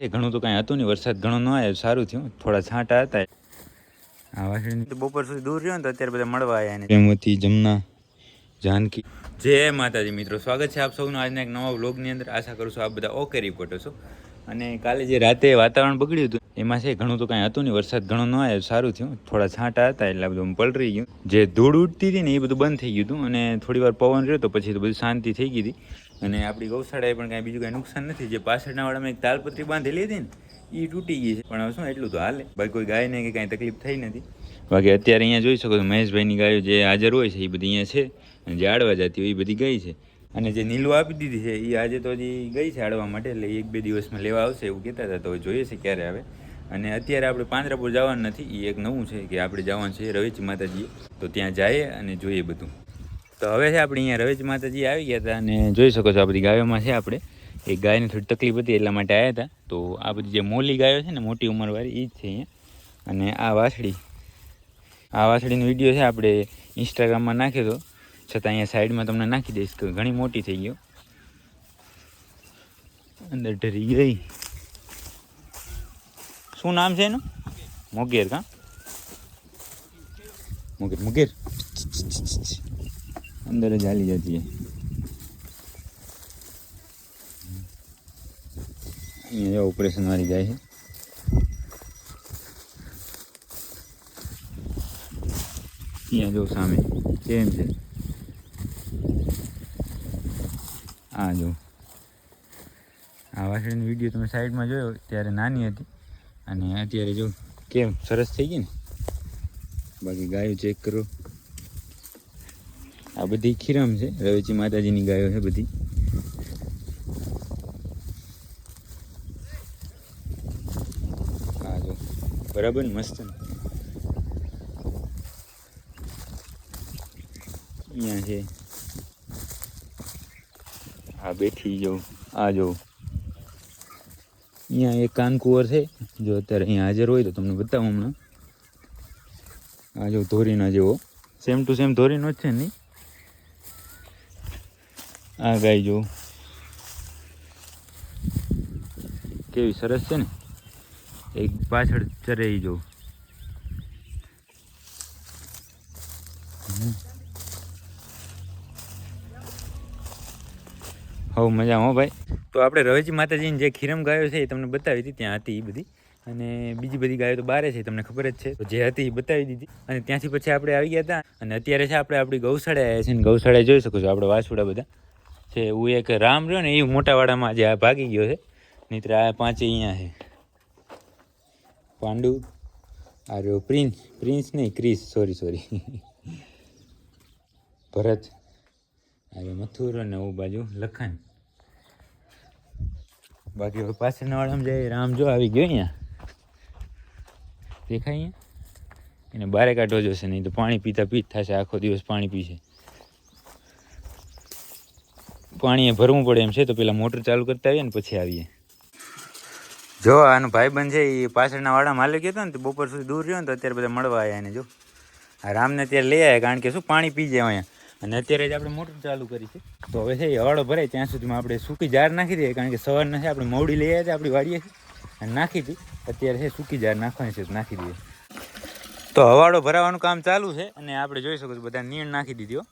એ ઘણું તો કાંઈ હતું નહીં. વરસાદ ઘણો ન આવ્યો સારું થયું. થોડા છાંટા હતા. આ વાસણી બપોર સુધી દૂર રહ્યો ને તો અત્યારે બધા મળવા આવ્યા ને. પ્રેમવતી જમના જાનકી. જય માતાજી મિત્રો સ્વાગત છે આપ સૌનું આજના એક નવા વ્લોગની અંદર. આશા કરું છું આપ બધા ઓકે રિપોર્ટો છો અને કાલે જે રાતે વાતાવરણ બગડ્યું હતું એમાં છે ઘણું તો કાંઈ હતું નહીં. વરસાદ ઘણો ન આવ્યો સારું થયું. થોડા છાંટા હતા એટલે બધું પલરી ગયું. જે ધૂળ ઉડતી હતી ને એ બધું બંધ થઈ ગયું હતું. અને થોડી વાર પવન રહ્યો તો પછી તો બધું શાંતિ થઈ ગઈ હતી. અને આપણી ગૌશાળાએ પણ કાંઈ બીજું કાંઈ નુકસાન નથી. જે પાછળના વાળામાં એક તાલપત્રી બાંધેલી હતી ને એ તૂટી ગઈ છે. પણ હવે શું, એટલું તો હાલે. બાકી કોઈ ગાયને કે કાંઈ તકલીફ થઈ નથી. બાકી અત્યારે અહીંયા જોઈ શકો છો, મહેશભાઈની ગાયો જે હાજર હોય છે એ બધી અહીંયા છે. અને જે આડવા જતી હોય એ બધી ગઈ છે. અને જે નીલું આપી દીધી છે એ આજે તો હજી ગઈ છે આડવા માટે, એટલે એક બે દિવસમાં લેવા આવશે એવું કહેતા હતા. તો જોઈએ છે ક્યારે આવે. અને અત્યારે આપણે પાંજરાપુર જવાનું નથી. એ એક નવું છે કે આપણે જવાનું છે રવેચી માતાજીએ. તો ત્યાં જઈએ અને જોઈએ બધું. તો હવે છે આપણે અહીંયા રવેજ માતાજી આવી ગયા હતા અને જોઈ શકો છો આ બધી ગાયોમાં છે આપણે. એક ગાયને થોડી તકલીફ હતી એટલા માટે આવ્યા હતા. તો આ બધી જે મોલી ગાયો છે ને, મોટી ઉંમરવાળી એ જ છે અહીંયા. અને આ વાછડી. આ વાછડીનો વીડિયો છે આપણે ઇન્સ્ટાગ્રામમાં નાખ્યો હતો છતાં અહીંયા સાઈડમાં તમને નાખી દઈશ કે ઘણી મોટી થઈ ગયો. અંદર ઢરી ગઈ. શું નામ છે એનું? મોગેર, કા? મોગેર, મુગેર. અંદર જ હાલી જતી. અહીંયા ઓપરેશન વાળી જાય છે. અહીંયા જો સામે કેમ છે. આ જો. આ વાસણીનો વીડિયો તમે સાઈડમાં જોયો, ત્યારે નાની હતી. અને અત્યારે જો કેમ, સરસ થઈ ગઈ ને? બાકી ગાયો ચેક કરો. આ બધી ખીરમ છે રવેચી માતાજીની ગાયો છે બધી આ જો બરાબર ને મસ્ત ને અહીંયા છે આ બેઠી જો આ જો અહીંયા એક કાનકુંવર છે જો અત્યારે અહીંયા હાજર હોય તો તમને બતાવું હમણાં આ જો ધોરીના જેવો સેમ ટુ સેમ ધોરીનો જ છે નહીં આ ગાય જો. કેવી સરસ છે ને? એક પાછળ ચરે જો. હવ મજામાં હો ભાઈ. તો આપણે રવેજી માતાજીની જે ખીરમ ગાયો છે એ તમને બતાવી હતી, ત્યાં હતી એ બધી. અને બીજી બધી ગાયો તો બારે છે તમને ખબર જ છે. જે હતી એ બતાવી દીધી. અને ત્યાંથી પછી આપણે આવી ગયા હતા. અને અત્યારે છે, આપણે આપણી ગૌશાળા આવ્યા છે ને ગૌશાળાએ જોઈ શકો છો, આપણે વાસુડા બધા. છે હું એક રામ રહ્યો ને એ મોટાવાડામાં જે આ ભાગી ગયો છે. નહીં આ પાંચે અહીંયા છે. પાંડુ, આ રહ્યો પ્રિન્સ. પ્રિન્સ નહીં, ક્રિસ. Sorry sorry Bharat. આ મથુર અને હું બાજુ લખન. બાકી હવે પાછળના વાળામાં જાય રામ જો આવી ગયો અહીંયા. દેખાય અહીંયા? એને બારે કાઢવો જોશે નહીં તો પાણી પીતા પીત થશે, આખો દિવસ પાણી પીશે. પાણી ભરવું પડે એમ છે, તો પેલા મોટર ચાલુ કરતા આવીએ ને પછી આવીએ. જો, આનો ભાઈબંધ છે એ પાછળના વાળા માલિક હતો ને, તો બપોર સુધી દૂર રહ્યો ને, તો અત્યારે બધા મળવા આવ્યા એને જો. આ રામને અત્યારે લઈ આવ્યા કારણ કે શું, પાણી પી જાય અહીંયા. અને અત્યારે જ આપણે મોટર ચાલુ કરી છે. તો હવે છે એ હવાડો ભરાય, ત્યાં સુધીમાં આપણે સૂકી જાર નાખી દઈએ, કારણ કે સવારના છે, આપણે મોડી લઈ આવ્યા આપણી વાડીએ અને નાખી હતી અત્યારે છે, સૂકી જાર નાખવાની છે નાખી દઈએ. તો હવાડો ભરાવાનું કામ ચાલુ છે, અને આપણે જોઈ શકો છો, બધા નીણ નાખી દીધી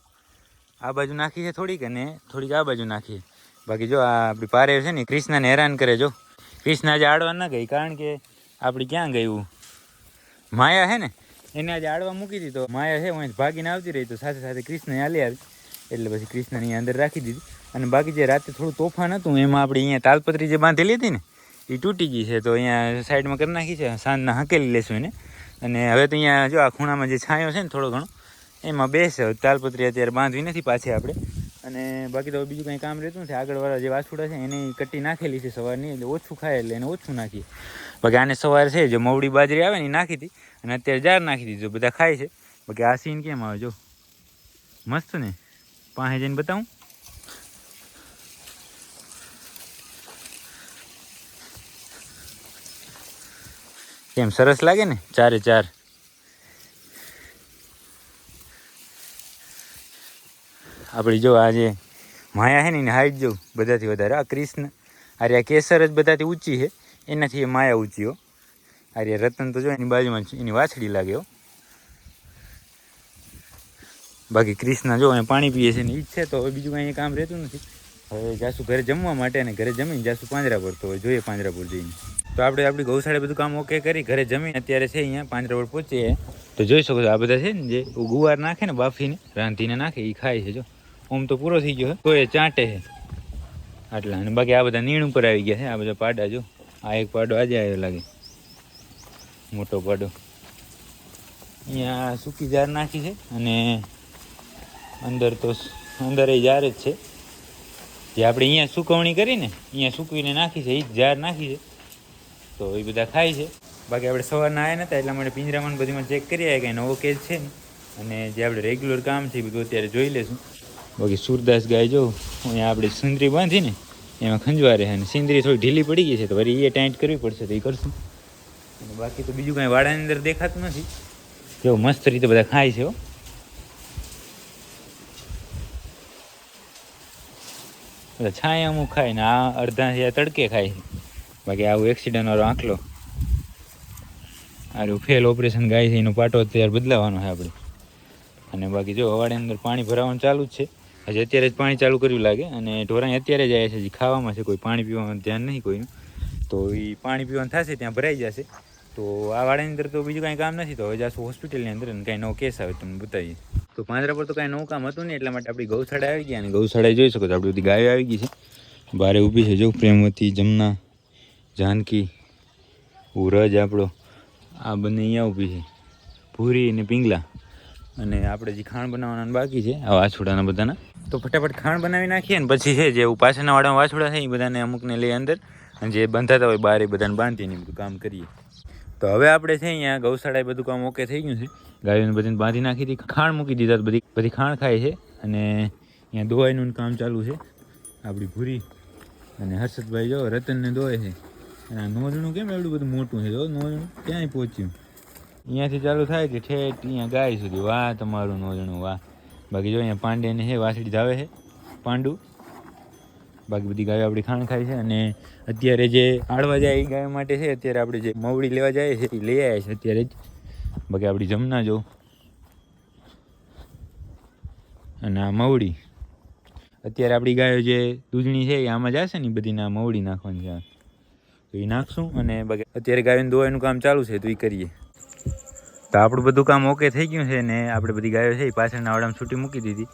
આ બાજુ નાખી છે થોડીક અને થોડીક આ બાજુ નાખી. બાકી જો આ આપણી પારે છે ને ક્રિષ્નાને હેરાન કરે જો. ક્રિષ્ના આજે આડવા ન ગઈ કારણ કે આપણી ક્યાં ગયું માયા છે ને, એને આજે આડવા મૂકી દીધી. તો માયા છે હું ભાગીને આવતી રહી તો સાથે સાથે કૃષ્ણ હાલી આવી. એટલે પછી કૃષ્ણને અહીંયા અંદર રાખી દીધી. અને બાકી જે રાતે થોડું તોફાન હતું, એમાં આપણે અહીંયા તાલપત્રી જે બાંધેલી હતી ને એ તૂટી ગઈ છે. તો અહીંયા સાઈડમાં કરી નાખી છે, સાંજના હકેલી લેશું એને. અને હવે તો અહીંયા જો આ ખૂણામાં જે છાંયો છે ને થોડો ઘણો એમાં બેસે. તાલપત્રી અત્યારે બાંધવી નથી પાછી આપણે. અને બાકી તો બીજું કંઈ કામ રહેતું નથી. આગળવાળા જે વાછુડા છે એને કટ્ટી નાખેલી છે સવારની. એટલે ઓછું ખાય એટલે એને ઓછું નાખીએ. બાકી આને સવારે છે, જો મવડી બાજરી આવે ને, એ નાખી હતી. અને અત્યારે જાર નાખી દીધું. બધા ખાય છે. બાકી આ સીન કેમ આવે? જો. મસ્ત ને? પાસે જઈને બતાવું. કેમ, સરસ લાગે ને? ચારે ચાર. આપણી જો આ જે માયા છે ને એની હાઈટ જો બધાથી વધારે. આ કૃષ્ણ અરે આ કેસર જ બધાથી ઊંચી છે. એનાથી એ માયા ઊંચી હો. અરે રતન તો જો એની બાજુમાં એની વાછડી લાગે હો. બાકી ક્રિષ્ના જો અહીંયા પાણી પીએ છે ને ઈચ્છે તો હવે બીજું કાંઈ કામ રહેતું નથી. હવે જાસુ ઘરે જમવા માટે અને ઘરે જમીને જાસુ પાંજરા પર તો હવે જોઈએ પાંજરા પર જઈને. તો આપણે આપણી ગૌશાળે બધું કામ ઓકે કરી, ઘરે જમીને અત્યારે છે અહીંયા, પાંજરા પર પહોંચીએ. તો જોઈ શકો છો આ બધા છે ને જે ગુવાર નાખે ને બાફીને, રાંધીને નાખે એ ખાય છે જો. ઓમ તો પૂરો થઈ ગયો તો એ ચાટે છે આટલા અને બાકી આ બધા નીણ ઉપર આવી ગયા છે આ બધા પાડા જો. આ એક પાડો આજે આવ્યો લાગે. મોટો પાડો. અહીંયા સૂકી જાર નાખી છે અને અંદર તો અંદર એ જાર જ છે. જે આપણે અહીંયા સુકવણી કરીને, અહીંયા સૂકવીને નાખી છે એ જ જાર નાખી છે. તો એ બધા ખાય છે. બાકી આપણે સવારના આવ્યા નતા, એટલા માટે પિંજરામાં બધીમાં ચેક કરી આવ્યા કે નવો કેસ છે અને જે આપણે રેગ્યુલર કામ છે એ બધું અત્યારે જોઈ લેશું બાકી સુરદાસ ગાય જો, અહીંયા આપણી સુંદરી બાંધીને એમાં ખંજવા છે અને સિંદરી થોડી ઢીલી પડી ગઈ છે, તો વળી એ ટાઈટ કરવી પડશે, તો એ કરશું. અને બાકી તો બીજું કાંઈ વાડાની અંદર દેખાતું નથી. જો મસ્ત રીતે બધા ખાય છે હો. બધા છાંય અમુક ખાય ને, આ અડધા છે તડકે ખાય છે. બાકી આવું એક્સિડન્ટ વાળો આંકલો. આરું ફેલ ઓપરેશન ગાય છે, એનો પાટો અત્યારે બદલાવાનો છે આપણે. અને બાકી જો હવાડે અંદર પાણી ભરાવાનું ચાલુ જ છે. હજી અત્યારે જ પાણી ચાલુ કર્યું લાગે અને ઢોરાઈ અત્યારે જ છે. હજી ખાવામાં છે, કોઈ પાણી પીવાનું ધ્યાન નહીં કોઈનું. તો એ પાણી પીવાનું થશે, ત્યાં ભરાઈ જશે. તો આ વાડાની અંદર તો બીજું કાંઈ કામ નથી, તો હવે જાશું હોસ્પિટલની અંદર અને કાંઈ નવો કેસ આવે તમને બતાવીએ. તો પાંજરા પર તો કાંઈ નવું કામ હતું નહીં, એટલા માટે આપણી ગૌશાળા આવી ગયા અને ગૌશાળાએ જોઈ શકો છો, આપણી બધી ગાયો આવી ગઈ છે. બારે ઊભી છે, જો પ્રેમવતી, જમના, જાનકી, ઉરજ આપણો, આ બંને અહીંયા ઊભી છે. ભૂરી અને પિંગલા. અને આપણે જે ખાણ બનાવવાના બાકી છે, આ વાછોડાના બધાના. તો ફટાફટ ખાણ બનાવી નાખીએ ને પછી છે, જે પાછળના વાળામાં વાછોડા છે, એ બધાને અમુકને લઈ અંદર અને જે બંધાતા હોય બહાર એ બધાને બાંધીને બધું કામ કરીએ. તો હવે આપણે છે, અહીંયા ગૌશાળાએ બધું કામ ઓકે થઈ ગયું છે. ગાયોને બધાને બાંધી નાખી હતી, ખાણ મૂકી દીધા બધી બધી ખાણ ખાય છે અને અહીંયા દોવાઈનું કામ ચાલુ છે. આપણી ભૂરી અને હર્ષદભાઈ જો રતનને દોય છે. અને આ નોંધણું કેમ એટલું બધું મોટું છે? જો નોંધણું ક્યાંય પહોંચ્યું? અહીંયાથી ચાલુ થાય છે, ઠેઠ અહીંયા ગાય સુધી. વાહ, તમારું નોજણું, વાહ. બાકી જો અહીંયા પાંડેને છે વાસળી જાવે છે, પાંડુ. બાકી બધી ગાયો આપણી ખાણ ખાય છે અને અત્યારે જે આડવા જાય એ ગાયો માટે છે, અત્યારે આપણે જે મવડી લેવા જાય છે, એ લઈ આવ્યા છે અત્યારે જ. બાકી આપણી જમના જો. અને આ મવડી. અત્યારે આપણી ગાયો જે દૂધણી છે, એ આમાં જશે ને બધી ના મવડી નાખવાની છે. તો એ નાખશું અને બાકી અત્યારે ગાયોને દોવાનું કામ ચાલુ છે, તો એ કરીએ. તો આપણું બધું કામ ઓકે થઈ ગયું છે ને આપણે બધી ગાયો છે એ પાછળના વાડામાં છૂટી મૂકી દીધી.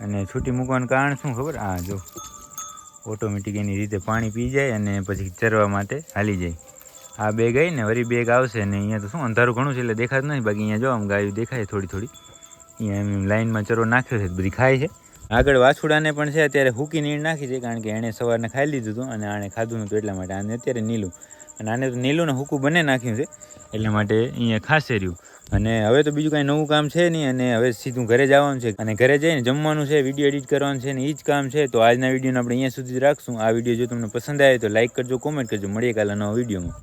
અને છૂટી મૂકવાનું કારણ શું ખબર? હા જો ઓટોમેટિક એની રીતે પાણી પી જાય અને પછી ચરવા માટે હાલી જાય. આ બે ગઈ વળી બેગ આવશે ને અહીંયા તો શું અંધારું ઘણું છે એટલે દેખાતું નથી. બાકી અહીંયા જો આમ ગાયો દેખાય થોડી થોડી. અહીંયા એમ લાઇનમાં ચરો નાખ્યો છે, બધી ખાય છે. આગળ વાછુડાને પણ છે, અત્યારે હૂકી નીર નાખી છે કારણ કે એણે સવારને ખાઈ લીધું હતું અને આણે ખાધું નહોતું એટલા માટે. આને અત્યારે નીલું. અને આને તો નીલું ને હૂકું બંને નાખ્યું છે. એટલા માટે અહીંયા ખાસે રહ્યું. અને હવે તો બીજું કાંઈ નવું કામ છે નહીં અને હવે સીધું ઘરે જવાનું છે. અને ઘરે જઈને જમવાનું છે વીડિયો એડિટ કરવાનું છે ને એ જ કામ છે. તો આજના વિડીયોને આપણે અહીંયા સુધી રાખશું. આ વીડિયો જો તમને પસંદ આવે તો લાઈક કરજો કોમેન્ટ કરજો. મળીએ કાલે નવા વિડીયોમાં.